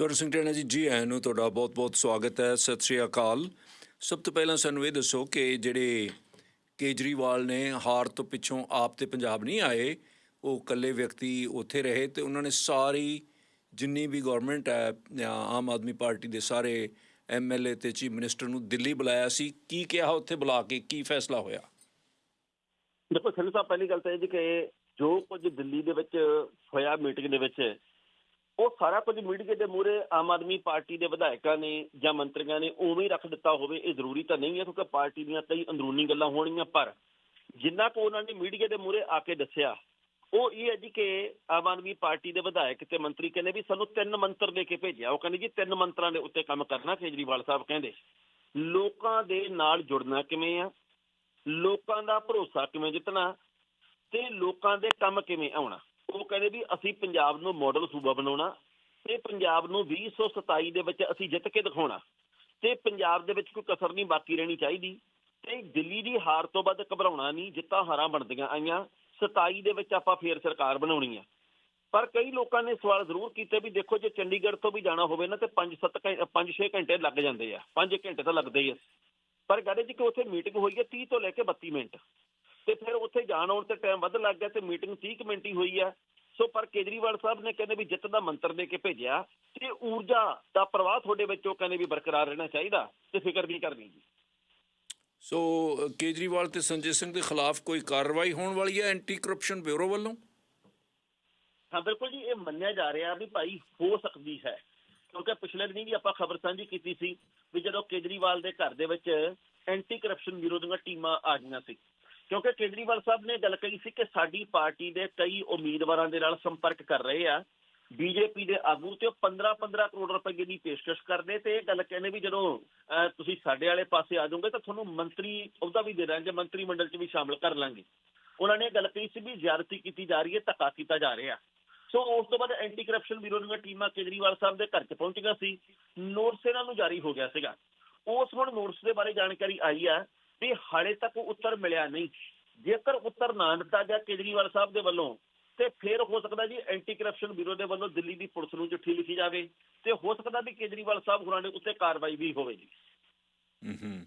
ਸਵਰਨ ਸਿੰਘ ਟੈਣਾ ਜੀ ਜੀ ਆਇਆਂ ਨੂੰ ਤੁਹਾਡਾ ਬਹੁਤ-ਬਹੁਤ ਸਵਾਗਤ ਹੈ। ਸਤਿ ਸ਼੍ਰੀ ਅਕਾਲ। ਸਭ ਤੋਂ ਪਹਿਲਾਂ ਸਾਨੂੰ ਇਹ ਦੱਸੋ ਕਿ ਜਿਹੜੇ ਕੇਜਰੀਵਾਲ ਨੇ ਹਾਰ ਤੋਂ ਪਿੱਛੋਂ ਆਪ ਤੇ ਪੰਜਾਬ ਨਹੀਂ ਆਏ, ਉਹ ਇਕੱਲੇ ਵਿਅਕਤੀ ਉੱਥੇ ਰਹੇ ਤੇ ਉਹਨਾਂ ਨੇ ਸਾਰੀ ਜਿੰਨੀ ਵੀ ਗਵਰਨਮੈਂਟ ਹੈ, ਜਾਂ ਆਮ ਆਦਮੀ ਪਾਰਟੀ ਦੇ ਸਾਰੇ ਐਮਐਲਏ ਤੇ ਚੀਫ ਮਿਨਿਸਟਰ ਨੂੰ ਦਿੱਲੀ ਬੁਲਾਇਆ ਸੀ। ਕੀ ਕਿਹਾ ਉੱਥੇ ਬੁਲਾ ਕੇ, ਕੀ ਫੈਸਲਾ ਹੋਇਆ? ਦੇਖੋ ਸਿੱਧੂ ਸਾਹਿਬ, ਪਹਿਲੀ ਗੱਲ ਤਾਂ ਇਹ ਜੀ ਕਿ ਜੋ ਕੁਝ ਦਿੱਲੀ ਦੇ ਵਿੱਚ ਹੋਇਆ ਮੀਟਿੰਗ ਦੇ ਵਿੱਚ ਉਹ ਸਾਰਾ ਕੁਝ ਮੀਡੀਆ ਦੇ ਮੂਹਰੇ ਆਮ ਆਦਮੀ ਪਾਰਟੀ ਦੇ ਵਿਧਾਇਕਾਂ ਨੇ ਜਾਂ ਮੰਤਰੀਆਂ ਨੇ ਉਵੇਂ ਹੀ ਰੱਖ ਦਿੱਤਾ ਹੋਵੇ, ਇਹ ਜ਼ਰੂਰੀ ਤਾਂ ਨਹੀਂ ਹੈ ਕਿਉਂਕਿ ਪਾਰਟੀ ਦੀਆਂ ਕਈ ਅੰਦਰੂਨੀ ਗੱਲਾਂ ਹੋਣਗੀਆਂ, ਪਰ ਜਿੰਨਾ ਕੁ ਉਹਨਾਂ ਨੇ ਮੀਡੀਆ ਦੇ ਮੂਹਰੇ ਆ ਕੇ ਦੱਸਿਆ, ਉਹ ਇਹ ਹੈ ਜੀ ਕਿ ਆਮ ਆਦਮੀ ਪਾਰਟੀ ਦੇ ਵਿਧਾਇਕ ਤੇ ਮੰਤਰੀ ਕਹਿੰਦੇ ਵੀ ਸਾਨੂੰ ਤਿੰਨ ਮੰਤਰ ਦੇ ਕੇ ਭੇਜਿਆ। ਉਹ ਕਹਿੰਦੇ ਜੀ ਤਿੰਨ ਮੰਤਰਾਂ ਦੇ ਉੱਤੇ ਕੰਮ ਕਰਨਾ, ਕੇਜਰੀਵਾਲ ਸਾਹਿਬ ਕਹਿੰਦੇ। ਲੋਕਾਂ ਦੇ ਨਾਲ ਜੁੜਨਾ ਕਿਵੇਂ ਆ? ਲੋਕਾਂ ਦਾ ਭਰੋਸਾ ਕਿਵੇਂ ਜਿੱਤਣਾ? ਤੇ ਲੋਕਾਂ ਦੇ ਕੰਮ ਕਿਵੇਂ ਆਉਣਾ? ਉਹ ਕਹਿੰਦੇ ਵੀ ਅਸੀਂ ਪੰਜਾਬ ਨੂੰ ਮਾਡਲ ਸੂਬਾ ਬਣਾਉਣਾ ਤੇ ਪੰਜਾਬ ਨੂੰ 2027 ਦੇ ਵਿੱਚ ਅਸੀਂ ਜਿੱਤ ਕੇ ਦਿਖਾਉਣਾ ਤੇ ਪੰਜਾਬ ਦੇ ਵਿੱਚ ਕੋਈ ਕਸਰ ਨਹੀਂ ਬਾਕੀ ਰਹਿਣੀ ਚਾਹੀਦੀ ਤੇ ਦਿੱਲੀ ਦੀ ਹਾਰ ਤੋਂ ਬਾਅਦ ਘਬਰਾਉਣਾ ਨਹੀਂ, ਜਿੱਤਾਂ ਹਾਰਾਂ ਬਣਦੀਆਂ ਆਈਆਂ 27 ਦੇ ਵਿੱਚ ਆਪਾਂ ਫੇਰ ਸਰਕਾਰ ਬਣਾਉਣੀ ਆ। ਪਰ ਕਈ ਲੋਕਾਂ ਨੇ ਸਵਾਲ ਜ਼ਰੂਰ ਕੀਤੇ ਵੀ ਦੇਖੋ ਜੇ ਚੰਡੀਗੜ੍ਹ ਤੋਂ ਵੀ ਜਾਣਾ ਹੋਵੇ ਨਾ ਤੇ 5-7 5-6 ਘੰਟੇ ਲੱਗ ਜਾਂਦੇ ਆ 5 ਘੰਟੇ ਤਾਂ ਲੱਗਦੇ ਹੀ ਆ। ਪਰ ਗੱਲ ਇਹ ਜੀ ਕਿ ਉੱਥੇ ਮੀਟਿੰਗ ਹੋਈ ਹੈ 30 ਤੋਂ ਲੈ ਕੇ 32 ਮਿੰਟ ਤੇ ਫਿਰ ਉੱਥੇ ਜਾਣ ਆਉਣ ਤੇ ਟਾਈਮ ਵੱਧ ਲੱਗ ਗਿਆ ਤੇ ਮੀਟਿੰਗ 30 ਕੁ ਮਿੰਟ ਹੀ ਹੋਈ ਆ। ਸੋ ਪਰ ਕੇਜਰੀਵਾਲ ਸਾਹਿਬ ਨੇ ਕਹਿੰਦੇ ਵੀ ਜਿੱਤ ਦਾ ਮੰਤਰ ਦੇ ਕੇ ਭੇਜਿਆ ਤੇ ਊਰਜਾ ਦਾ ਪ੍ਰਵਾਹ ਤੁਹਾਡੇ ਵਿੱਚ ਉਹ ਕਹਿੰਦੇ ਵੀ ਬਰਕਰਾਰ ਰਹਿਣਾ ਚਾਹੀਦਾ ਤੇ ਫਿਕਰ ਨਹੀਂ ਕਰਨੀ ਜੀ। ਸੋ ਕੇਜਰੀਵਾਲ ਤੇ ਸੰਜੇ ਸਿੰਘ ਦੇ ਖਿਲਾਫ ਕੋਈ ਕਾਰਵਾਈ ਹੋਣ ਵਾਲੀ ਹੈ ਐਂਟੀ ਕਰਪਸ਼ਨ ਬਿਊਰੋ ਵੱਲੋਂ? ਹਾਂ ਬਿਲਕੁਲ ਜੀ ਇਹ ਮੰਨਿਆ ਜਾ ਰਿਹਾ ਵੀ ਭਾਈ ਹੋ ਸਕਦੀ ਹੈ। ਕਿਉਂਕਿ ਪਿਛਲੇ ਦਿਨੀ ਵੀ ਆਪਾਂ ਖਬਰ ਸਾਂਝੀ ਕੀਤੀ ਸੀ ਵੀ ਜਦੋਂ ਕੇਜਰੀਵਾਲ ਦੇ ਘਰ ਦੇ ਵਿੱਚ ਐਂਟੀ ਕਰਪਸ਼ਨ ਬਿਊਰੋ ਦੀਆਂ ਟੀਮਾਂ ਆ ਗਈਆਂ ਸੀ। ਕਿਉਂਕਿ ਕੇਜਰੀਵਾਲ ਸਾਹਿਬ ਨੇ ਗੱਲ ਕਹੀ ਸੀ ਕਿ ਸਾਡੀ ਪਾਰਟੀ ਦੇ ਕਈ ਉਮੀਦਵਾਰਾਂ ਦੇ ਨਾਲ ਸੰਪਰਕ ਕਰ ਰਹੇ ਆ, ਬੀਜੇਪੀ ਦੇ ਆਗੂ ਤੇ ਉਹ 15-15 ਕਰੋੜ ਰੁਪਏ ਦੀ ਪੇਸ਼ਕਸ਼ ਕਰਦੇ ਤੇ ਇਹ ਗੱਲ ਕਹਿੰਦੇ ਵੀ ਜਦੋਂ ਤੁਸੀਂ ਸਾਡੇ ਵਾਲੇ ਪਾਸੇ ਆ ਜਾਓਗੇ ਤਾਂ ਤੁਹਾਨੂੰ ਮੰਤਰੀ, ਉਹਦਾ ਵੀ ਦੇ ਦਾਂਗੇ ਮੰਤਰੀ ਮੰਡਲ 'ਚ ਵੀ ਸ਼ਾਮਲ ਕਰ ਲਾਂਗੇ। ਉਹਨਾਂ ਨੇ ਇਹ ਗੱਲ ਕਹੀ ਸੀ ਵੀ ਜ਼ਿਆਦਤੀ ਕੀਤੀ ਜਾ ਰਹੀ ਹੈ, ਧੱਕਾ ਕੀਤਾ ਜਾ ਰਿਹਾ। ਸੋ ਉਸ ਤੋਂ ਬਾਅਦ ਐਂਟੀ ਕਰਪਸ਼ਨ ਬਿਊਰੋ ਦੀਆਂ ਟੀਮਾਂ ਕੇਜਰੀਵਾਲ ਸਾਹਿਬ ਦੇ ਘਰ 'ਚ ਪਹੁੰਚੀਆਂ ਸੀ। ਨੋਟਸ ਇਹਨਾਂ ਨੂੰ ਜਾਰੀ ਹੋ ਗਿਆ ਸੀਗਾ। ਉਸ ਹੁਣ ਨੋਟਸ ਦੇ ਬਾਰੇ ਜਾਣਕਾਰੀ ਆਈ ਆ ਵੀ ਹਾਲੇ ਤੱਕ ਉੱਤਰ ਮਿਲਿਆ ਨਹੀਂ। ਜੇਕਰ ਉੱਤਰ ਨਾ ਦਿੱਤਾ ਗਿਆ ਕੇਜਰੀਵਾਲ ਸਾਹਿਬ ਦੇ ਵੱਲੋਂ ਤੇ ਫਿਰ ਹੋ ਸਕਦਾ ਜੀ ਐਂਟੀ ਕਰਪਸ਼ਨ ਬਿਊਰੋ ਦੇ ਵੱਲੋਂ ਦਿੱਲੀ ਦੀ ਪੁਲਿਸ ਨੂੰ ਚਿੱਠੀ ਲਿਖੀ ਜਾਵੇ ਤੇ ਹੋ ਸਕਦਾ ਵੀ ਕੇਜਰੀਵਾਲ ਸਾਹਿਬ ਹੋਰਾਂ ਦੇ ਉੱਤੇ ਕਾਰਵਾਈ ਵੀ ਹੋਵੇ ਜੀ। ਹੂੰ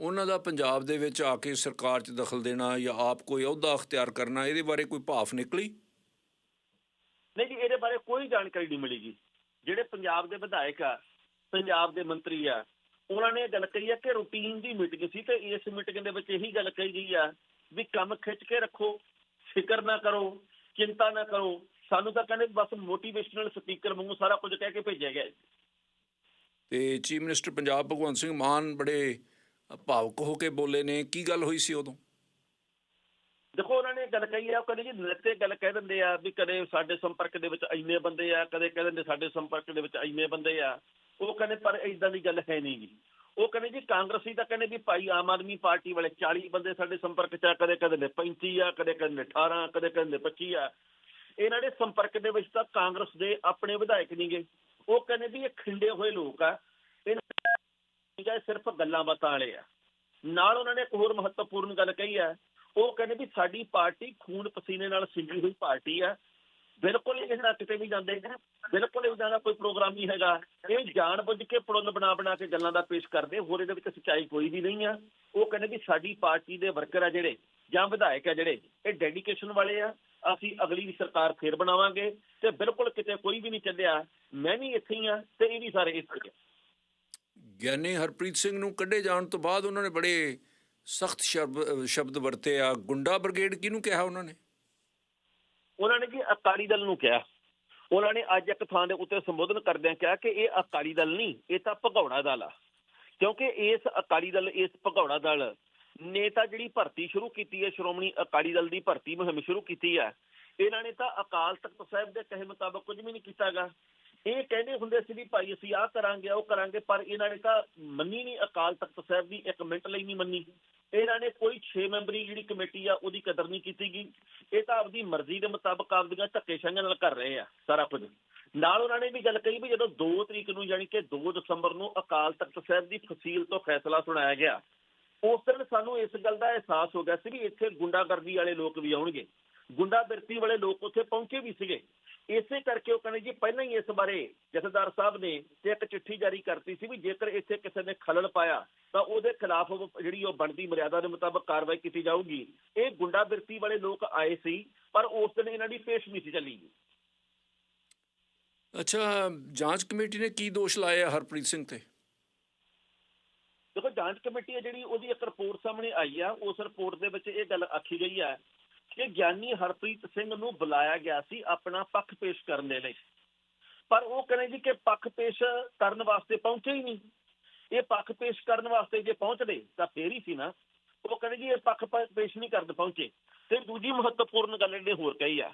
ਉਹਨਾਂ ਦਾ ਪੰਜਾਬ ਦੇ ਵਿੱਚ ਆ ਕੇ ਸਰਕਾਰ 'ਚ ਦਖਲ ਦੇਣਾ ਜਾਂ ਆਪ ਕੋਈ ਅਹੁਦਾ ਅਖਤਿਆਰ ਕਰਨਾ ਇਹਦੇ ਬਾਰੇ ਕੋਈ ਭਾਫ ਨਿਕਲੀ? ਨਹੀਂ ਜੀ ਇਹਦੇ ਬਾਰੇ ਕੋਈ ਜਾਣਕਾਰੀ ਨਹੀਂ ਮਿਲੀ ਜੀ। ਜਿਹੜੇ ਪੰਜਾਬ ਦੇ ਵਿਧਾਇਕ ਆ ਪੰਜਾਬ ਦੇ ਮੰਤਰੀ ਆ ਉਹਨਾਂ ਨੇ ਗੱਲ ਕਹੀ ਆ ਕਿ ਰੂਟੀਨ ਦੀ ਮੀਟਿੰਗ ਸੀ ਤੇ ਇਸ ਮੀਟਿੰਗ ਦੇ ਵਿੱਚ ਇਹੀ ਗੱਲ ਕਹੀ ਗਈ ਆ ਵੀ ਕੰਮ ਖਿੱਚ ਕੇ ਰੱਖੋ ਫਿਕਰ ਨਾ ਕਰੋ ਚਿੰਤਾ ਨਾ ਕਰੋ। ਸਾਨੂੰ ਤਾਂ ਕਹਿੰਦੇ ਬਸ ਮੋਟੀਵੇਸ਼ਨਲ ਸਪੀਕਰ ਵਾਂਗੂ ਸਾਰਾ ਕੁਝ ਕਹਿ ਕੇ ਭੇਜਿਆ ਗਿਆ। ਤੇ ਚੀਫ ਮਿਨਿਸਟਰ ਪੰਜਾਬ ਭਗਵੰਤ ਸਿੰਘ ਮਾਨ ਬੜੇ ਭਾਵੁਕ ਹੋ ਕੇ ਬੋਲੇ ਨੇ। ਕੀ ਗੱਲ ਹੋਈ ਸੀ ਉਦੋਂ? ਦੇਖੋ ਉਹਨਾਂ ਨੇ ਗੱਲ ਕਹੀ ਆ ਕਹਿੰਦੇ ਜੀ ਨृत्य ਗੱਲ ਕਹਿ ਦਿੰਦੇ ਆ ਵੀ ਕਦੇ ਸਾਡੇ ਸੰਪਰਕ ਦੇ ਵਿੱਚ ਇੰਨੇ ਬੰਦੇ ਆ ਕਦੇ ਕਹਿ ਦਿੰਦੇ ਸਾਡੇ ਸੰਪਰਕ ਦੇ ਵਿੱਚ ਇੰਨੇ ਬੰਦੇ ਆ। ਉਹ ਕਹਿੰਦੇ ਪਰ ਇਦਾਂ ਦੀ ਗੱਲ ਹੈ ਨਹੀਂ ਜੀ ਉਹ ਕਹਿੰਦੇ ਜੀ ਕਾਂਗਰਸੀ ਤਾਂ ਕਹਿੰਦੇ ਵੀ ਭਾਈ ਆਮ ਆਦਮੀ ਪਾਰਟੀ ਵਾਲੇ 40 ਬੰਦੇ ਸਾਡੇ ਸੰਪਰਕ 'ਚ ਆ, ਕਦੇ ਕਦੇ ਨੇ 35 ਆ, ਕਦੇ ਕਦੇ ਨੇ 18 ਕਦੇ ਕਦੇ ਨੇ 25 ਆ। ਇਹਨਾਂ ਦੇ ਸੰਪਰਕ ਦੇ ਵਿੱਚ ਤਾਂ ਕਾਂਗਰਸ ਦੇ ਆਪਣੇ ਵਿਧਾਇਕ ਨਹੀਂਗੇ ਉਹ ਕਹਿੰਦੇ ਵੀ ਇਹ ਖਿੰਡੇ ਹੋਏ ਲੋਕ ਆ। ਇਹਨਾਂ ਸਿਰਫ ਗੱਲਾਂ ਬਾਤਾਂ ਵਾਲੇ ਆ। ਨਾਲ ਉਹਨਾਂ ਨੇ ਇੱਕ ਹੋਰ ਮਹੱਤਵਪੂਰਨ ਗੱਲ ਕਹੀ ਆ। ਉਹ ਕਹਿੰਦੇ ਵੀ ਸਾਡੀ ਪਾਰਟੀ ਖੂਨ ਪਸੀਨੇ ਨਾਲ ਸਿੰਜੀ ਹੋਈ ਪਾਰਟੀ ਆ। ਬਿਲਕੁਲ ਇਹ ਨਾ ਕਿਤੇ ਵੀ ਜਾਂਦੇ ਨੇ ਬਿਲਕੁਲ ਇਹਦਾ ਦਾ ਕੋਈ ਪ੍ਰੋਗਰਾਮ ਨਹੀਂ ਹੈਗਾ। ਇਹ ਜਾਣ ਬੁੱਝ ਕੇ ਪੜੁੱਲ ਬਣਾ ਬਣਾ ਕੇ ਗੱਲਾਂ ਦਾ ਪੇਸ਼ ਕਰਦੇ, ਹੋਰ ਇਹਦੇ ਵਿੱਚ ਸੱਚਾਈ ਕੋਈ ਵੀ ਨਹੀਂ ਆ। ਉਹ ਕਹਿੰਦੇ ਵੀ ਸਾਡੀ ਪਾਰਟੀ ਦੇ ਵਰਕਰ ਆ ਜਿਹੜੇ, ਜਾਂ ਵਿਧਾਇਕ ਆ ਜਿਹੜੇ, ਇਹ ਡੈਡੀਕੇਸ਼ਨ ਵਾਲੇ ਆ। ਅਸੀਂ ਅਗਲੀ ਸਰਕਾਰ ਫੇਰ ਬਣਾਵਾਂਗੇ ਤੇ ਬਿਲਕੁਲ ਕਿਤੇ ਕੋਈ ਵੀ ਨਹੀਂ ਚੱਲਿਆ। ਮੈਂ ਵੀ ਇੱਥੇ ਹੀ ਆ ਤੇ ਇਹ ਵੀ ਸਾਰੇ ਇੱਥੇ ਹੀ ਆ। ਗਿਆਨੀ ਹਰਪ੍ਰੀਤ ਸਿੰਘ ਨੂੰ ਕੱਢੇ ਜਾਣ ਤੋਂ ਬਾਅਦ ਉਹਨਾਂ ਨੇ ਬੜੇ ਸਖਤ ਸ਼ਬਦ ਵਰਤੇ ਆ। ਗੁੰਡਾ ਬ੍ਰਿਗੇਡ ਕਿਹਨੂੰ ਕਿਹਾ ਉਹਨਾਂ ਨੇ? ਉਹਨਾਂ ਨੇ ਜੀ ਅਕਾਲੀ ਦਲ ਨੂੰ ਕਿਹਾ। ਉਹਨਾਂ ਨੇ ਅੱਜ ਇੱਕ ਥਾਂ ਦੇ ਉੱਤੇ ਸੰਬੋਧਨ ਕਰਦਿਆਂ ਕਿਹਾ ਕਿ ਇਹ ਅਕਾਲੀ ਦਲ ਨਹੀਂ, ਇਹ ਤਾਂ ਭਗੌੜਾ ਦਲ ਆ। ਕਿਉਂਕਿ ਇਸ ਅਕਾਲੀ ਦਲ, ਇਸ ਭਗੌੜਾ ਦਲ ਨੇ ਤਾਂ ਜਿਹੜੀ ਭਰਤੀ ਸ਼ੁਰੂ ਕੀਤੀ ਹੈ, ਸ਼੍ਰੋਮਣੀ ਅਕਾਲੀ ਦਲ ਦੀ ਭਰਤੀ ਮੁਹਿੰਮ ਸ਼ੁਰੂ ਕੀਤੀ ਹੈ, ਇਹਨਾਂ ਨੇ ਤਾਂ ਅਕਾਲ ਤਖਤ ਸਾਹਿਬ ਦੇ ਕਹੇ ਮੁਤਾਬਕ ਕੁਝ ਵੀ ਨਹੀਂ ਕੀਤਾਗਾ। ਇਹ ਕਹਿੰਦੇ ਹੁੰਦੇ ਸੀ ਵੀ ਭਾਈ ਅਸੀਂ ਆਹ ਕਰਾਂਗੇ, ਉਹ ਕਰਾਂਗੇ, ਪਰ ਇਹਨਾਂ ਨੇ ਤਾਂ ਮੰਨੀ ਨਹੀਂ, ਅਕਾਲ ਤਖਤ ਸਾਹਿਬ ਦੀ ਇੱਕ ਮਿੰਟ ਲਈ ਨਹੀਂ ਮੰਨੀ। ਇਹਨਾਂ ਨੇ ਕੋਈ 6 ਮੈਂਬਰੀ ਜਿਹੜੀ ਕਮੇਟੀ ਆ, ਉਹਦੀ ਕਦਰ ਨਹੀਂ ਕੀਤੀ ਗਈ। ਇਹ ਤਾਂ ਆਪਦੀ ਮਰਜ਼ੀ ਦੇ ਮੁਤਾਬਕ ਆਪਦੀਆਂ ਧੱਕੇਸ਼ਾਹੀਆਂ ਨਾਲ ਕਰ ਰਹੇ ਆ, ਸਾਰਾ ਕੁਝ। ਨਾਲ ਉਹਨਾਂ ਨੇ ਵੀ ਗੱਲ ਕਹੀ ਵੀ ਜਦੋਂ 2 ਤਰੀਕ ਨੂੰ ਯਾਨੀ ਕਿ 2 ਦਸੰਬਰ ਨੂੰ ਅਕਾਲ ਤਖਤ ਸਾਹਿਬ ਦੀ ਫਸੀਲ ਤੋਂ ਫੈਸਲਾ ਸੁਣਾਇਆ ਗਿਆ, ਉਸ ਦਿਨ ਸਾਨੂੰ ਇਸ ਗੱਲ ਦਾ ਅਹਿਸਾਸ ਹੋ ਗਿਆ ਸੀ ਵੀ ਇੱਥੇ ਗੁੰਡਾਗਰਦੀ ਵਾਲੇ ਲੋਕ ਵੀ ਆਉਣਗੇ। ਗੁੰਡਾਗਰਦੀ ਵਾਲੇ ਲੋਕ ਉੱਥੇ ਪਹੁੰਚੇ ਵੀ ਸੀਗੇ। ਇਸੇ ਕਰਕੇ ਉਹ ਕਹਿੰਦੇ ਜੀ ਪਹਿਲਾਂ ਹੀ ਇਸ ਬਾਰੇ ਜਥੇਦਾਰ ਸਾਹਿਬ ਨੇ ਤੇ ਇੱਕ ਚਿੱਠੀ ਜਾਰੀ ਕਰਤੀ ਸੀ ਵੀ ਜੇਕਰ ਇੱਥੇ ਕਿਸੇ ਨੇ ਖਲਲ ਪਾਇਆ ਤਾਂ ਉਹਦੇ ਖਿਲਾਫ ਜਿਹੜੀ ਉਹ ਬਣਦੀ ਮਰਿਆਦਾ ਦੇ ਮੁਤਾਬਕ ਕਾਰਵਾਈ ਕੀਤੀ ਜਾਊਗੀ। ਇਹ ਗੁੰਡਾਗਰਦੀ ਵਾਲੇ ਲੋਕ ਆਏ ਸੀ ਪਰ ਉਸ ਦਿਨ ਇਹਨਾਂ ਦੀ ਪੇਸ਼ ਨਹੀਂ ਸੀ ਚੱਲੀ ਅੱਛਾ ਜਾਂਚ ਕਮੇਟੀ ਨੇ ਕੀ ਦੋਸ਼ ਲਾਇਆ ਹਰਪ੍ਰੀਤ ਸਿੰਘ ਤੇ? ਦੇਖੋ ਜਾਂਚ ਕਮੇਟੀ ਹੈ ਜਿਹੜੀ ਉਹਦੀ ਇੱਕ ਰਿਪੋਰਟ ਸਾਹਮਣੇ ਆਈ ਆ ਉਸ ਰਿਪੋਰਟ ਦੇ ਵਿੱਚ ਇਹ ਗੱਲ ਆਖੀ ਗਈ ਹੈ ਕਿ ਗਿਆਨੀ ਹਰਪ੍ਰੀਤ ਸਿੰਘ ਨੂੰ ਬੁਲਾਇਆ ਗਿਆ ਸੀ ਆਪਣਾ ਪੱਖ ਪੇਸ਼ ਕਰਨ ਦੇ ਲਈ। ਪਰ ਉਹ ਕਹਿੰਦੇ ਜੀ ਕਿ ਪੱਖ ਪੇਸ਼ ਕਰਨ ਵਾਸਤੇ ਪਹੁੰਚੇ ਹੀ ਨਹੀਂ। ਇਹ ਪੱਖ ਪੇਸ਼ ਕਰਨ ਵਾਸਤੇ ਜੇ ਪਹੁੰਚਦੇ, ਤਾਂ ਫੇਰ ਹੀ ਸੀ ਨਾ। ਉਹ ਕਹਿੰਦੇ ਜੀ ਇਹ ਪੱਖ ਪੇਸ਼ ਨਹੀਂ ਕਰਨ ਪਹੁੰਚੇ। ਤੇ ਦੂਜੀ ਮਹੱਤਵਪੂਰਨ ਗੱਲ ਇਹਨੇ ਹੋਰ ਕਹੀ ਆ।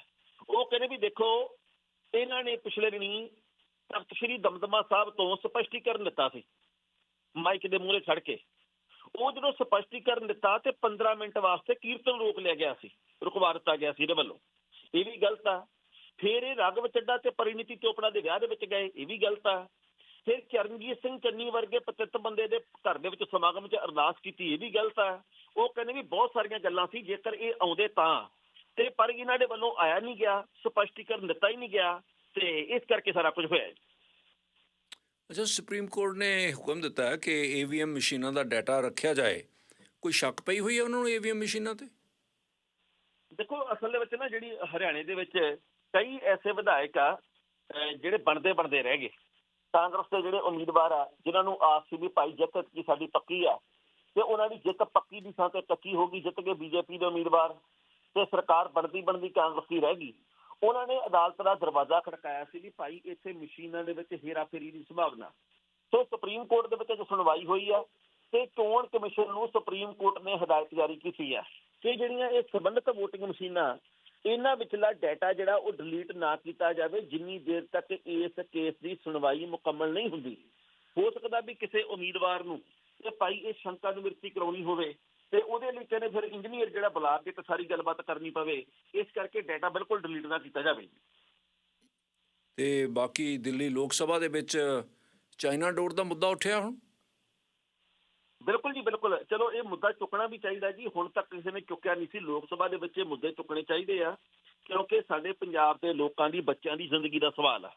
ਉਹ ਕਹਿੰਦੇ ਵੀ ਦੇਖੋ, ਇਹਨਾਂ ਨੇ ਪਿਛਲੇ ਦਿਨੀ ਤਖਤ ਸ੍ਰੀ ਦਮਦਮਾ ਸਾਹਿਬ ਤੋਂ ਸਪਸ਼ਟੀਕਰਨ ਦਿੱਤਾ ਸੀ, ਮਾਈਕ ਦੇ ਮੂਹਰੇ ਖੜ ਕੇ। ਉਹ ਜਦੋਂ ਸਪਸ਼ਟੀਕਰਨ ਦਿੱਤਾ ਤੇ 15 ਮਿੰਟ ਵਾਸਤੇ ਕੀਰਤਨ ਰੋਕ ਲਿਆ ਗਿਆ ਸੀ। ਰੁਕਵਾ ਦਿੱਤਾ ਗਿਆ ਸੀ ਇਹਦੇ ਵੱਲੋਂ। ਇਹ ਵੀ ਗਲਤ ਆ। ਫਿਰ ਇਹ ਰਾਘਵ ਚੱਡਾ ਤੇ ਪਰਿਣੀਤੀ ਚੋਪੜਾ ਦੇ ਵਿਆਹ ਦੇ ਵਿੱਚ ਗਏ, ਇਹ ਵੀ ਗਲਤ ਆ। ਫਿਰ ਚਰਨਜੀਤ ਸਿੰਘ ਚੰਨੀ ਵਰਗੇ ਪਤਿਤ ਬੰਦੇ ਦੇ ਘਰ ਦੇ ਵਿੱਚ ਸਮਾਗਮ 'ਚ ਅਰਦਾਸ ਕੀਤੀ, ਇਹ ਵੀ ਗਲਤ ਆ। ਉਹ ਕਹਿੰਦੇ ਵੀ ਬਹੁਤ ਸਾਰੀਆਂ ਗੱਲਾਂ ਸੀ, ਜੇਕਰ ਇਹ ਆਉਂਦੇ ਤਾਂ। ਤੇ ਪਰ ਇਹਨਾਂ ਦੇ ਵੱਲੋਂ ਆਇਆ ਨਹੀਂ ਗਿਆ, ਸਪਸ਼ਟੀਕਰਨ ਦਿੱਤਾ ਹੀ ਨਹੀਂ ਗਿਆ, ਤੇ ਇਸ ਕਰਕੇ ਸਾਰਾ ਕੁਝ ਹੋਇਆ ਅੱਛਾ, ਸੁਪਰੀਮ ਕੋਰਟ ਨੇ ਹੁਕਮ ਦਿੱਤਾ ਹੈ ਕਿ ਏਵੀਐਮ ਮਸ਼ੀਨਾਂ ਦਾ ਡਾਟਾ ਰੱਖਿਆ ਜਾਏ। ਕੋਈ ਸ਼ੱਕ ਪਈ ਹੋਈ ਹੈ ਉਹਨਾਂ ਨੂੰ ਏਵੀਐਮ ਮਸ਼ੀਨਾਂ ਤੇ? ਦੇਖੋ, ਅਸਲ ਦੇ ਵਿੱਚ ਨਾ ਜਿਹੜੀ ਹਰਿਆਣੇ ਦੇ ਵਿੱਚ ਕਈ ਐਸੇ ਵਿਧਾਇਕ ਆ ਜਿਹੜੇ ਬਣਦੇ ਬਣਦੇ ਰਹਿ ਗਏ। ਕਾਂਗਰਸ ਦੇ ਜਿਹੜੇ ਉਮੀਦਵਾਰ ਆ, ਜਿਨ੍ਹਾਂ ਨੂੰ ਆਸ ਸੀ ਵੀ ਭਾਈ ਜਿੱਤ ਕੀ ਸਾਡੀ ਪੱਕੀ ਆ, ਤੇ ਉਹਨਾਂ ਦੀ ਜਿੱਤ ਪੱਕੀ ਦੀ ਥਾਂ ਤੇ ਕੱਚੀ ਹੋ ਗਈ, ਜਿੱਤ ਕੇ ਬੀਜੇਪੀ ਦੇ ਉਮੀਦਵਾਰ ਤੇ ਸਰਕਾਰ ਬਣਦੀ ਬਣਦੀ ਕਾਂਗਰਸ ਦੀ ਰਹਿ ਗਈ। ਉਹਨਾਂ ਨੇ ਅਦਾਲਤ ਦਾ ਦਰਵਾਜ਼ਾ ਖੜਕਾਇਆ ਸੀ ਵੀ ਭਾਈ ਇੱਥੇ ਮਸ਼ੀਨਾਂ ਦੇ ਵਿੱਚ ਹੇਰਾਫੇਰੀ ਦੀ ਸੰਭਾਵਨਾ। ਸੋ ਸੁਪਰੀਮ ਕੋਰਟ ਦੇ ਵਿੱਚ ਜੋ ਸੁਣਵਾਈ ਹੋਈ ਆ, ਤੇ ਚੋਣ ਕਮਿਸ਼ਨ ਨੂੰ ਸੁਪਰੀਮ ਕੋਰਟ ਨੇ ਹਦਾਇਤ ਜਾਰੀ ਕੀਤੀ ਆ। ਕਿ ਜਿਹੜੀਆਂ ਇਹ ਸੰਬੰਧਿਤ VOTING ਮਸ਼ੀਨਾਂ, ਇਹਨਾਂ ਵਿਚਲਾ ਡਾਟਾ ਜਿਹੜਾ ਉਹ ਡਿਲੀਟ ਨਾ ਕੀਤਾ ਜਾਵੇ, ਜਿੰਨੀ ਦੇਰ ਤੱਕ ਇਸ ਕੇਸ ਦੀ ਸੁਣਵਾਈ ਮੁਕੰਮਲ ਨਹੀਂ ਹੁੰਦੀ। ਹੋ ਸਕਦਾ ਵੀ ਕਿਸੇ ਉਮੀਦਵਾਰ ਨੂੰ ਤੇ ਭਾਈ ਇਹ ਸ਼ੰਕਾ ਨਿਵਰਤੀ ਕਰਾਉਣੀ ਹੋਵੇ ਤੇ ਉਹਦੇ ਲਈ ਕਹਿੰਦੇ ਫਿਰ ਇੰਜੀਨੀਅਰ ਜਿਹੜਾ ਬੁਲਾ ਕੇ ਤੇ ਸਾਰੀ ਗੱਲਬਾਤ ਕਰਨੀ ਪਵੇ, ਇਸ ਕਰਕੇ ਡਾਟਾ ਬਿਲਕੁਲ ਡਿਲੀਟ ਨਾ ਕੀਤਾ ਜਾਵੇ। ਤੇ ਬਾਕੀ ਦਿੱਲੀ ਲੋਕ ਸਭਾ ਦੇ ਵਿੱਚ ਚਾਈਨਾ ਡੋਰ ਦਾ ਮੁੱਦਾ ਉੱਠਿਆ ਹੁਣ? ਬਿਲਕੁਲ ਜੀ, ਬਿਲਕੁਲ। ਚਲੋ, ਇਹ ਮੁੱਦਾ ਚੁੱਕਣਾ ਵੀ ਚਾਹੀਦਾ ਜੀ। ਹੁਣ ਤੱਕ ਕਿਸੇ ਨੇ ਚੁੱਕਿਆ ਨਹੀਂ ਸੀ। ਲੋਕ ਸਭਾ ਦੇ ਵਿੱਚ ਇਹ ਮੁੱਦੇ ਚੁੱਕਣੇ ਚਾਹੀਦੇ ਆ। ਕਿਉਂਕਿ ਸਾਡੇ ਪੰਜਾਬ ਦੇ ਲੋਕਾਂ ਦੀ, ਬੱਚਿਆਂ ਦੀ ਜ਼ਿੰਦਗੀ ਦਾ ਸਵਾਲ ਆ।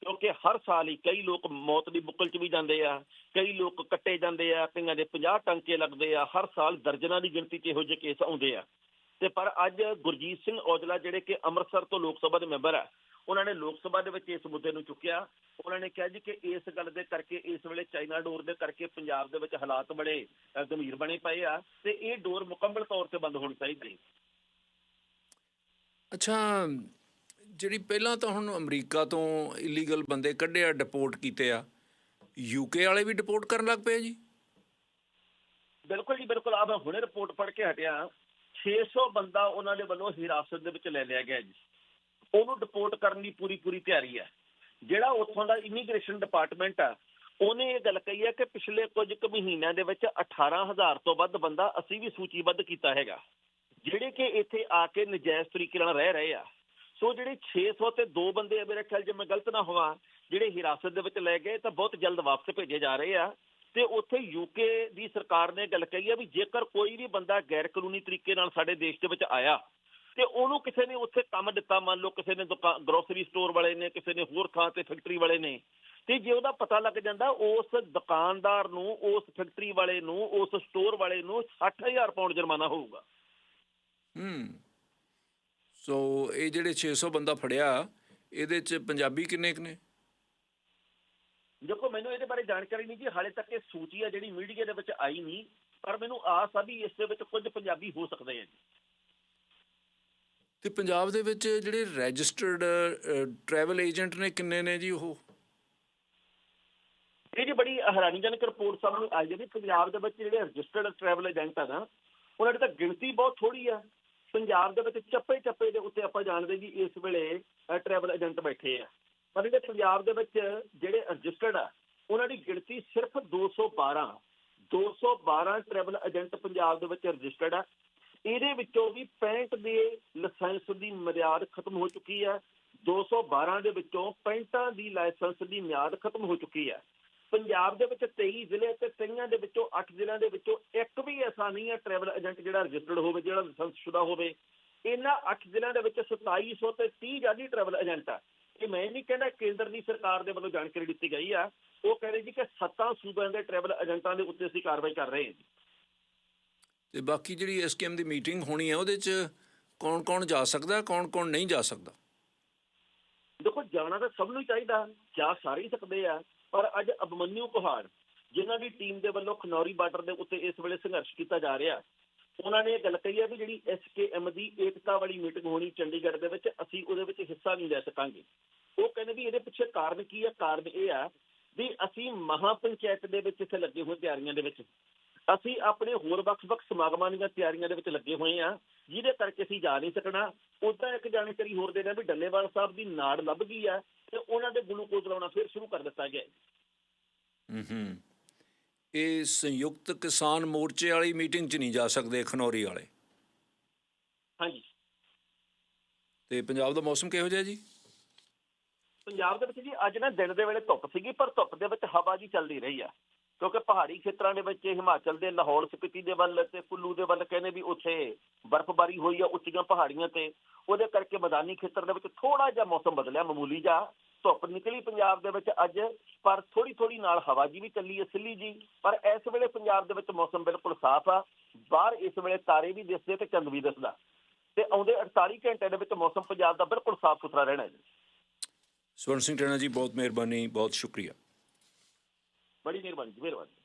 ਕਿਉਂਕਿ ਹਰ ਸਾਲ ਹੀ ਕਈ ਲੋਕ ਮੌਤ ਦੀ ਬੁੱਕਲ 'ਚ ਵੀ ਜਾਂਦੇ ਆ। ਕਈ ਲੋਕ ਕੱਟੇ ਜਾਂਦੇ ਆ। ਕਈਆਂ ਦੇ 50 ਟੰਕੇ ਲੱਗਦੇ ਆ। ਹਰ ਸਾਲ ਦਰਜਨਾਂ ਦੀ ਗਿਣਤੀ 'ਚ ਇਹੋ ਜਿਹੇ ਕੇਸ ਆਉਂਦੇ ਆ। ਤੇ ਪਰ ਅੱਜ ਗੁਰਜੀਤ ਸਿੰਘ ਔਜਲਾ, ਜਿਹੜੇ ਕਿ ਅੰਮ੍ਰਿਤਸਰ ਤੋਂ ਲੋਕ ਸਭਾ ਦੇ ਮੈਂਬਰ ਆ ਉਹਨਾਂ ਨੇ ਲੋਕ ਸਭਾ ਦੇ ਵਿੱਚ ਇਸ ਮੁੱਦੇ ਨੂੰ ਚੁੱਕਿਆ। ਉਹਨਾਂ ਨੇ ਕਿਹਾ ਜੀ ਕਿ ਇਸ ਗੱਲ ਦੇ ਕਰਕੇ ਇਸ ਵੇਲੇ ਚਾਈਨਾ ਡੋਰ ਦੇ ਕਰਕੇ ਪੰਜਾਬ ਦੇ ਵਿੱਚ ਹਾਲਾਤ ਬੜੇ ਗੰਭੀਰ ਬਣੇ ਪਏ ਆ ਤੇ ਇਹ ਡੋਰ ਮੁਕੰਮਲ ਤੌਰ ਤੇ ਬੰਦ ਹੋਣੀ ਚਾਹੀਦੀ। ਹੈ ਅੱਛਾ ਜਿਹੜੀ ਪਹਿਲਾਂ ਤਾਂ ਹੁਣ ਅਮਰੀਕਾ ਤੋਂ ਇਲੀਗਲ ਬੰਦੇ ਕੱਢੇ ਆ ਡਿਪੋਰਟ ਕੀਤੇ ਆ ਯੂਕੇ ਵਾਲੇ ਵੀ ਡਿਪੋਰਟ ਕਰਨ ਲੱਗ ਪਏ ਜੀ? ਬਿਲਕੁਲ ਜੀ ਬਿਲਕੁਲ। ਆ ਮੈਂ ਹੁਣੇ ਰਿਪੋਰਟ ਪੜ੍ਹ ਕੇ ਹਟਿਆ। 600 ਬੰਦਾ ਉਹਨਾਂ ਦੇ ਵੱਲੋਂ ਹਿਰਾਸਤ ਦੇ ਵਿੱਚ ਲੈ ਲਿਆ ਗਿਆ ਜੀ। ਉਹਨੂੰ ਡਿਪੋਰਟ ਕਰਨ ਦੀ ਪੂਰੀ ਪੂਰੀ ਤਿਆਰੀ ਹੈ ਜਿਹੜਾ ਉੱਥੋਂ ਦਾ ਇਮੀਗ੍ਰੇਸ਼ਨ ਡਿਪਾਰਟਮੈਂਟ ਆ, ਉਹਨੇ ਇਹ ਗੱਲ ਕਹੀ ਹੈ ਕਿ ਪਿਛਲੇ ਕੁਝ ਕੁ ਮਹੀਨਿਆਂ ਦੇ ਵਿੱਚ 18000 ਤੋਂ ਵੱਧ ਬੰਦਾ ਅਸੀਂ ਵੀ ਸੂਚੀਬੱਧ ਕੀਤਾ ਹੈਗਾ। ਜਿਹੜੇ ਕਿ ਇੱਥੇ ਆ ਕੇ ਨਜਾਇਜ਼ ਤਰੀਕੇ ਨਾਲ ਰਹਿ ਰਹੇ ਆ। ਸੋ ਜਿਹੜੇ 600 ਤੇ ਦੋ ਬੰਦੇ ਆ, ਮੇਰੇ ਖਿਆਲ ਜੇ ਮੈਂ ਗਲਤ ਨਾ ਹੋਵਾਂ, ਜਿਹੜੇ ਹਿਰਾਸਤ ਦੇ ਵਿੱਚ ਲੈ ਗਏ ਤਾਂ ਬਹੁਤ ਜਲਦ ਵਾਪਸ ਭੇਜੇ ਜਾ ਰਹੇ ਆ। ਤੇ ਉੱਥੇ ਯੂਕੇ ਦੀ ਸਰਕਾਰ ਨੇ ਗੱਲ ਕਹੀ ਆ ਵੀ ਜੇਕਰ ਕੋਈ ਵੀ ਬੰਦਾ ਗੈਰ ਕਾਨੂੰਨੀ ਤਰੀਕੇ ਨਾਲ ਸਾਡੇ ਦੇਸ਼ ਦੇ ਵਿੱਚ ਆਇਆ ਤੇ ਉਹਨੂੰ ਕਿਸੇ ਨੇ ਉੱਥੇ ਕੰਮ ਦਿੱਤਾ ਮੰਨ ਲਓ ਕਿਸੇ ਨੇ ਦੁਕਾਨ ਗਰੋਸਰੀ ਸਟੋਰ ਵਾਲੇ ਨੇ ਕਿਸੇ ਨੇ ਹੋਰ ਥਾਂ ਤੇ ਫੈਕਟਰੀ ਵਾਲੇ ਨੇ ਤੇ ਜੇ ਉਹਦਾ ਪਤਾ ਲੱਗ ਜਾਂਦਾ ਉਸ ਦੁਕਾਨਦਾਰ ਨੂੰ ਉਸ ਫੈਕਟਰੀ ਵਾਲੇ ਨੂੰ ਉਸ ਸਟੋਰ ਵਾਲੇ ਨੂੰ 60000 ਪਾਉਂਡ ਜੁਰਮਾਨਾ ਹੋਊਗਾ। ਹੂੰ। ਸੋ ਇਹ ਜਿਹੜੇ 600 ਬੰਦਾ ਫੜਿਆ ਇਹਦੇ ਚ ਪੰਜਾਬੀ ਕਿੰਨੇ ਕੁ ਨੇ? ਦੇਖੋ ਮੈਨੂੰ ਇਹਦੇ ਬਾਰੇ ਜਾਣਕਾਰੀ ਨਹੀਂ ਜੀ ਹਾਲੇ ਤੱਕ ਇਹ ਸੂਚੀ ਆ ਜਿਹੜੀ ਮੀਡੀਆ ਦੇ ਵਿੱਚ ਆਈ ਨਹੀਂ ਪਰ ਮੈਨੂੰ ਆਸ ਆ ਵੀ ਇਸ ਦੇ ਵਿੱਚ ਕੁਝ ਪੰਜਾਬੀ ਹੋ ਸਕਦੇ ਆ ਜੀ। ਤੇ ਪੰਜਾਬ ਦੇ ਵਿੱਚ ਜਿਹੜੇ ਰਜਿਸਟਰਡ ਟਰੈਵਲ ਏਜੰਟ ਨੇ ਕਿੰਨੇ ਨੇ ਜੀ ਉਹ? ਇਹ ਜੀ ਬੜੀ ਹੈਰਾਨੀਜਨਕ ਰਿਪੋਰਟ ਸਾਹਮਣੇ ਆਈ ਹੈ ਵੀ ਪੰਜਾਬ ਦੇ ਵਿੱਚ ਜਿਹੜੇ ਰਜਿਸਟਰਡ ਟਰੈਵਲ ਏਜੰਟ ਆ ਨਾ, ਉਹਨਾਂ ਦੀ ਤਾਂ ਗਿਣਤੀ ਬਹੁਤ ਥੋੜੀ ਆ। ਪੰਜਾਬ ਦੇ ਵਿੱਚ ਚੱਪੇ ਚੱਪੇ ਦੇ ਉੱਤੇ ਆਪਾਂ ਜਾਣਦੇ ਜੀ, ਇਸ ਵੇਲੇ ਟਰੈਵਲ ਏਜੰਟ ਬੈਠੇ ਆ। ਪਰ ਜਿਹੜੇ ਪੰਜਾਬ ਦੇ ਵਿੱਚ ਜਿਹੜੇ ਰਜਿਸਟਰਡ ਆ, ਉਹਨਾਂ ਦੀ ਗਿਣਤੀ ਸਿਰਫ 212 212 ਟਰੈਵਲ ਏਜੰਟ ਪੰਜਾਬ ਦੇ ਵਿੱਚ ਰਜਿਸਟਰਡ ਆ। ਇਹਦੇ ਵਿੱਚੋਂ ਵੀ 65 ਦੇ ਲਾਇਸੈਂਸ ਦੀ ਮਿਆਦ ਖਤਮ ਹੋ ਚੁੱਕੀ ਹੈ। 212 ਦੇ ਵਿੱਚੋਂ 65 ਦੀ ਲਾਇਸੈਂਸ ਦੀ ਮਿਆਦ ਖਤਮ ਹੋ ਚੁੱਕੀ ਹੈ। ਪੰਜਾਬ ਦੇ ਵਿੱਚ 23 ਜ਼ਿਲ੍ਹੇ ਤੇ ਤਈਆਂ ਦੇ ਵਿੱਚੋਂ 8 ਜ਼ਿਲ੍ਹਿਆਂ ਦੇ ਵਿੱਚੋਂ ਇੱਕ ਵੀ ਐਸਾ ਨਹੀਂ ਹੈ ਟਰੈਵਲ ਏਜੰਟ ਜਿਹੜਾ ਰਜਿਸਟਰਡ ਹੋਵੇ, ਜਿਹੜਾ ਲਾਇਸੈਂਸ ਸ਼ੁਦਾ ਹੋਵੇ। ਇਹਨਾਂ 8 ਜ਼ਿਲ੍ਹਿਆਂ ਦੇ ਵਿੱਚ 2700 ਤੇ 30 ਜਾਲੀ ਟਰੈਵਲ ਏਜੰਟ ਆ। ਇਹ ਮੈਂ ਨਹੀਂ ਕਹਿੰਦਾ ਕੇਂਦਰ ਦੀ ਸਰਕਾਰ ਦੇ ਵੱਲੋਂ ਜਾਣਕਾਰੀ ਦਿੱਤੀ ਗਈ ਆ। ਉਹ ਕਹਿੰਦੇ ਜੀ ਕਿ ਸੱਤਾਂ ਸੂਬਿਆਂ ਦੇ ਟਰੈਵਲ ਏਜੰਟਾਂ ਦੇ ਉੱਤੇ ਅਸੀਂ ਕਾਰਵਾਈ ਕਰ ਰਹੇ ਹਾਂ ਜੀ। ਤੇ ਬਾਕੀ ਜਿਹੜੀ ਐਸਕੇਐਮ ਦੀ ਮੀਟਿੰਗ ਹੋਣੀ ਹੈ ਉਹਦੇ 'ਚ ਕੌਣ-ਕੌਣ ਜਾ ਸਕਦਾ, ਕੌਣ-ਕੌਣ ਨਹੀਂ ਜਾ ਸਕਦਾ? ਦੇਖੋ, ਜਾਣਾ ਤਾਂ ਸਭ ਨੂੰ ਚਾਹੀਦਾ। ਜਾ ਸਾਰੇ ਹੀ ਸਕਦੇ ਆ, ਪਰ ਅੱਜ ਅਭਮਨਿਊ ਕੁਹਾੜ, ਜਿਨ੍ਹਾਂ ਦੀ ਟੀਮ ਦੇ ਵੱਲੋਂ ਖਨੌਰੀ ਬਾਰਡਰ ਦੇ ਉੱਤੇ ਇਸ ਵੇਲੇ ਸੰਘਰਸ਼ ਕੀਤਾ ਜਾ ਰਿਹਾ, ਉਹਨਾਂ ਨੇ ਇਹ ਗੱਲ ਕਹੀ ਹੈ ਵੀ ਜਿਹੜੀ ਐਸਕੇਐਮ ਦੀ ਏਕਤਾ ਵਾਲੀ ਮੀਟਿੰਗ ਹੋਣੀ ਚੰਡੀਗੜ੍ਹ ਦੇ ਵਿੱਚ, ਅਸੀਂ ਉਹਦੇ ਵਿੱਚ ਹਿੱਸਾ ਨਹੀਂ ਲੈ ਸਕਾਂਗੇ। ਉਹ ਕਹਿੰਦੇ ਵੀ ਇਹਦੇ ਪਿੱਛੇ ਕਾਰਨ ਕੀ ਹੈ ਕਾਰਨ ਇਹ ਆ ਵੀ ਅਸੀਂ ਮਹਾ ਪੰਚਾਇਤ ਦੇ ਵਿੱਚ ਇੱਥੇ ਲੱਗੇ ਹੋਏ ਤਿਆਰੀਆਂ ਦੇ ਵਿੱਚ। ਅਸੀਂ ਆਪਣੇ ਹੋਰ ਵੱਖ-ਵੱਖ ਸਮਾਗਮਾਂ ਦੀਆਂ ਤਿਆਰੀਆਂ ਦੇ ਵਿੱਚ ਲੱਗੇ ਹੋਏ ਆ ਜਿਹਦੇ ਕਰਕੇ ਅਸੀਂ ਜਾ ਨਹੀਂ ਸਕਣਾ। ਉਦਾਂ ਇੱਕ ਜਾਣਕਾਰੀ ਹੋਰ ਦੇ ਰਿਹਾ ਵੀ ਡੱਲੇਵਾਲ ਸਾਹਿਬ ਦੀ ਨਾੜ ਲੱਭ ਗਈ ਆ ਤੇ ਉਹਨਾਂ ਦੇ ਗਲੂਕੋਜ਼ ਲਾਉਣਾ ਫਿਰ ਸ਼ੁਰੂ ਕਰ ਦਿੱਤਾ ਗਿਆ। ਹੈ। ਹੂੰ ਇਹ ਸੰਯੁਕਤ ਕਿਸਾਨ ਮੋਰਚੇ ਵਾਲੀ ਮੀਟਿੰਗ 'ਚ ਨਹੀਂ ਜਾ ਸਕਦੇ ਖਨੌਰੀ ਵਾਲੇ? ਹਾਂਜੀ। ਤੇ ਪੰਜਾਬ ਦਾ ਮੌਸਮ ਕਿਹੋ ਜਿਹਾ ਜੀ? ਪੰਜਾਬ ਦੇ ਵਿੱਚ ਜੀ ਅੱਜ ਨਾ ਦਿਨ ਦੇ ਵੇਲੇ ਧੁੱਪ ਸੀਗੀ ਪਰ ਧੁੱਪ ਦੇ ਵਿੱਚ ਹਵਾ ਜੀ ਚੱਲਦੀ ਰਹੀ ਆ। ਕਿਉਂਕਿ ਪਹਾੜੀ ਖੇਤਰਾਂ ਦੇ ਵਿੱਚ ਹਿਮਾਚਲ ਦੇ, ਲਾਹੌਰ, ਸਪੀਤੀ ਦੇ ਵੱਲ ਤੇ ਕੁੱਲੂ ਦੇ ਵੱਲ ਕਹਿੰਦੇ ਵੀ ਉੱਥੇ ਬਰਫ਼ਬਾਰੀ ਹੋਈ ਆ ਉੱਚੀਆਂ ਪਹਾੜੀਆਂ ਤੇ, ਉਹਦੇ ਕਰਕੇ ਮੈਦਾਨੀ ਖੇਤਰ ਦੇ ਵਿੱਚ ਥੋੜਾ ਜਿਹਾ ਮੌਸਮ ਬਦਲਿਆ, ਮਾਮੂਲੀ ਜਿਹਾ, ਧੁੱਪ ਨਿਕਲੀ ਪੰਜਾਬ ਦੇ ਵਿੱਚ ਅੱਜ, ਪਰ ਥੋੜੀ ਥੋੜੀ ਨਾਲ ਹਵਾ ਜੀ ਵੀ ਚੱਲੀ ਹੈ, ਸਿੱਲੀ ਜੀ, ਪਰ ਇਸ ਵੇਲੇ ਪੰਜਾਬ ਦੇ ਵਿੱਚ ਮੌਸਮ ਬਿਲਕੁਲ ਸਾਫ਼ ਆ, ਬਾਹਰ ਇਸ ਵੇਲੇ ਤਾਰੇ ਵੀ ਦਿਸਦੇ ਤੇ ਚੰਦ ਵੀ ਦਿਸਦਾ, ਤੇ ਆਉਂਦੇ 48 ਘੰਟੇ ਦੇ ਵਿੱਚ ਮੌਸਮ ਪੰਜਾਬ ਦਾ ਬਿਲਕੁਲ ਸਾਫ਼ ਸੁਥਰਾ ਰਹਿਣਾ ਹੈ ਜੀ। ਸਵਰਨ ਸਿੰਘ ਟੈਣਾ ਜੀ, ਬਹੁਤ ਮਿਹਰਬਾਨੀ, ਬਹੁਤ ਸ਼ੁਕਰੀਆ। बढी निर्भर निर्भर